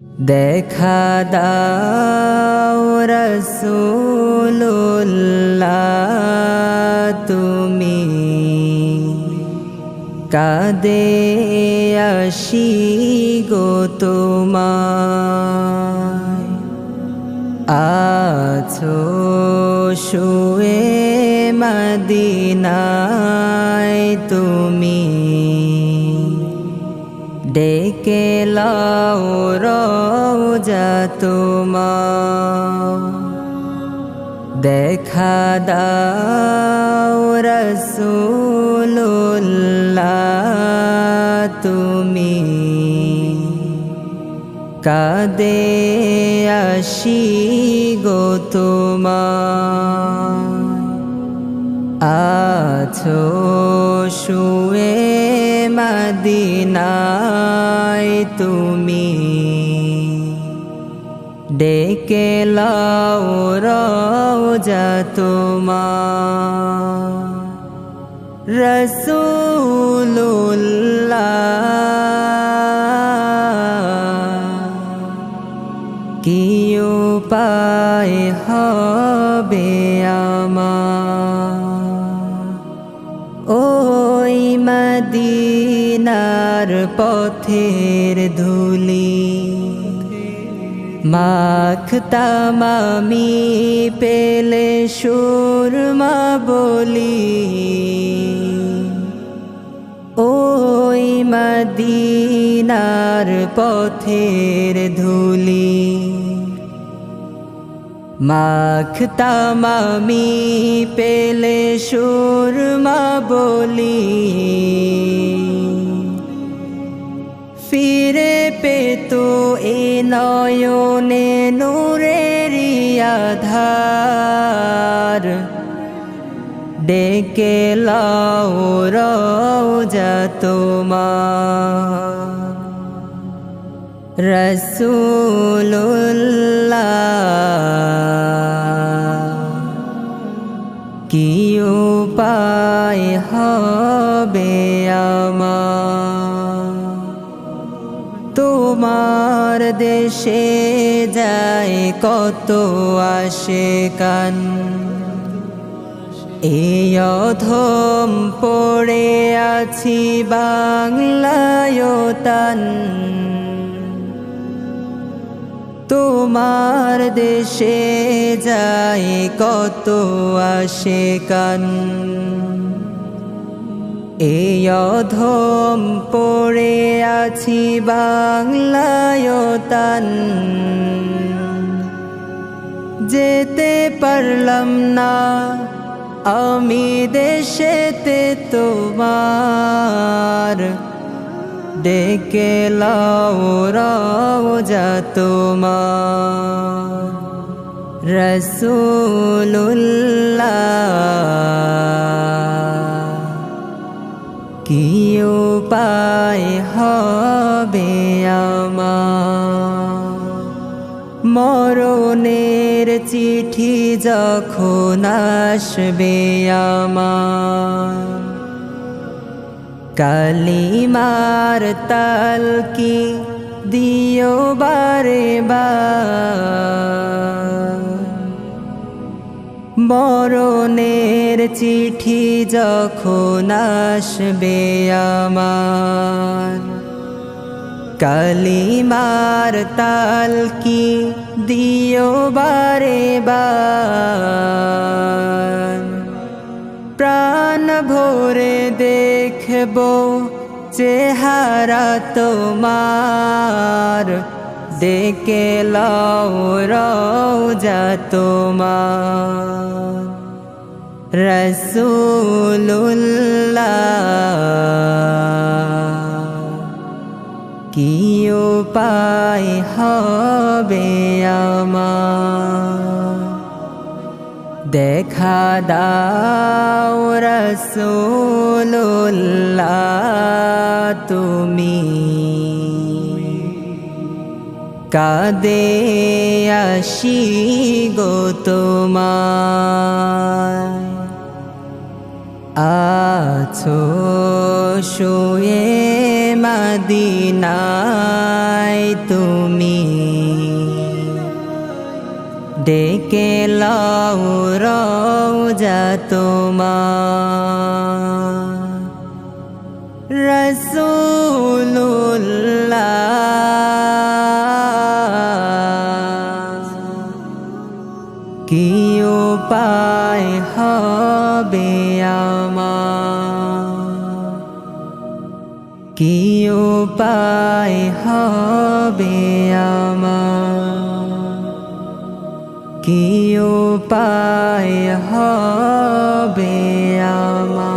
দেখা দাও রসুল্লাহ তুমি। কাদে আসি গো তোমার আছো শুয়ে মদিনায় তুমি। ডেকে লাও রোজা তোমার। দেখা দাও রসুল্লাহ তুমি। কাদে আসি গো তোমার। আছো শুয়ে মদিনায় তুমি। ডেকে লাও রোজা তোমার। রসুল্লাহ কি উপায় হবে আমার? মদিনার পথের ধুলি। মাখতাম আমি পেলে সুরমা বলি। ওই মদিনার পথের ধুলি। মাখতাম আমি পেলে সুরমা বলি। ফিরে পেতো এ নয়নে নূরের আধার। ডেকে লাও রোজা তোমার। রসুল্লাহ কি উপায় হবে আমার? তোমার দেশে যায় কত আসে কান এই অধম পড়ে আছি বাংলায়তান। তোমার দেশে যায় কত আসে কান এই অধম পড়ে আছি বাংলায়তান যেতে পারলাম না আমি দেশেতে তোমার। ডেকে লাও রোজা তোমার। রসুল্লাহ কি উপায় হবে আমার। মরণের চিঠি যখন আসবে আমার। কালিমার তাল কি দিও বারে বার মরণের চিঠি যখন আসবে আমার, কালিমার তাল কি দিও বারে প্রাণ ভরে দেখব চেহারা তোমার। ডেকে লাও রোজা তোমার। রসুল্লাহ কি উপায় হবে আমার? দেখা দাও রসুল্লাহ তুমি। কাদে আসি গো তোমার। আছো শুয়ে মদিনায় ডেকে লাউ রওজা তোমার। রসুল্লাহ কি উপায় হবে আমার? কি উপায় হবে আমার? কি উপায় হবে আমার?